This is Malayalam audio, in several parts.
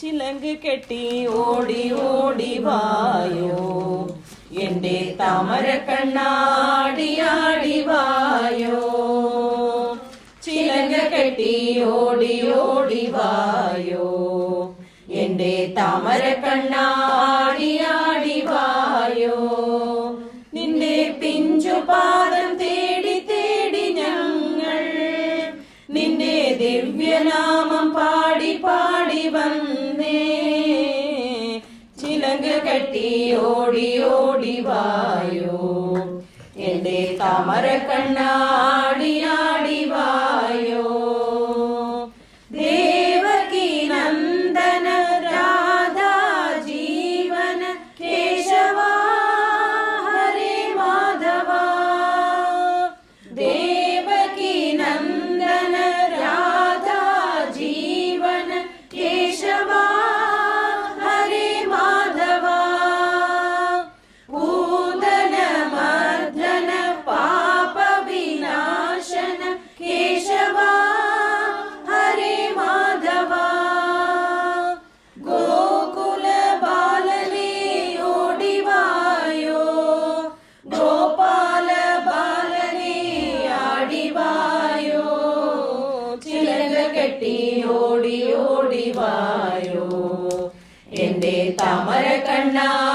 ചിലങ്ക് കെട്ടി ഓടി ഓടി വായോ. എന്റെ താമര കണ്ണാടിയാടി വായോ. ചിലങ്ക കെട്ടി ഓടി ഓടി വായോ. എന്റെ താമര കണ്ണാടിയാടി വായോ. നിന്റെ പിഞ്ചുപാദം തേടി തേടി ഞങ്ങൾ നിന്റെ ദിവ്യനാമം ഓടി ഓടി വായോ. എന്റെ താമര കണ്ണാടിയാടി ഓടിവായോ എന്റെ താമര കണ്ണാടിയാടിവായോ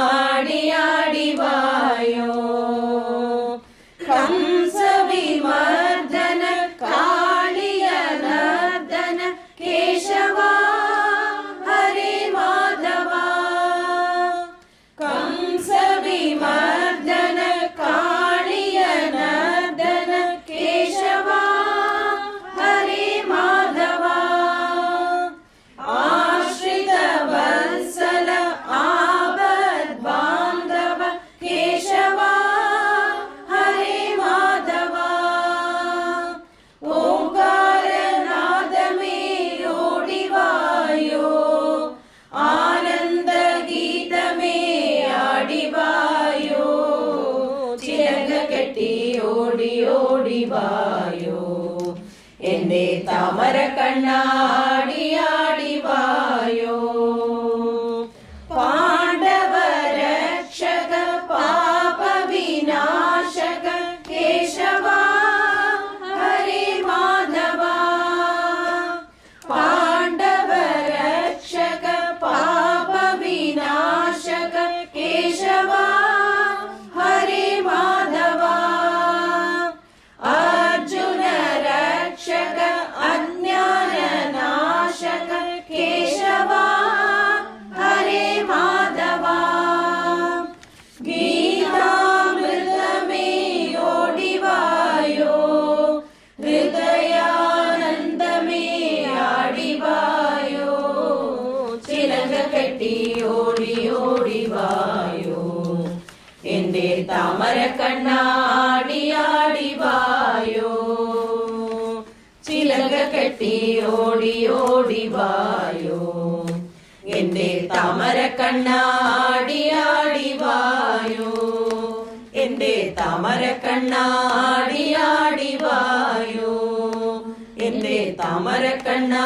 കെട്ടി ഓടി ഓടിവായോ എന്റെ താമര കണ്ണാടിയാടിവായോ നാശക കേശവ ഹരേ മാധവ ഗീതാമൃതമേ ഓടിവായോ ഹൃദയാനന്ദമേ ആടിവായോ ചിലങ്ക കെട്ടി ഓടി ഓടിവായോ എന്റെ താമര കണ്ണാടിയാടിവായോ ചിലങ്ക കെട്ടി ഓടി ഓടിവായോ എന്റെ താമര കണ്ണാടിയാടിവായോ എന്റെ താമര കണ്ണാടിയാടിവായോ എന്റെ താമര കണ്ണാടിയാടിവായോ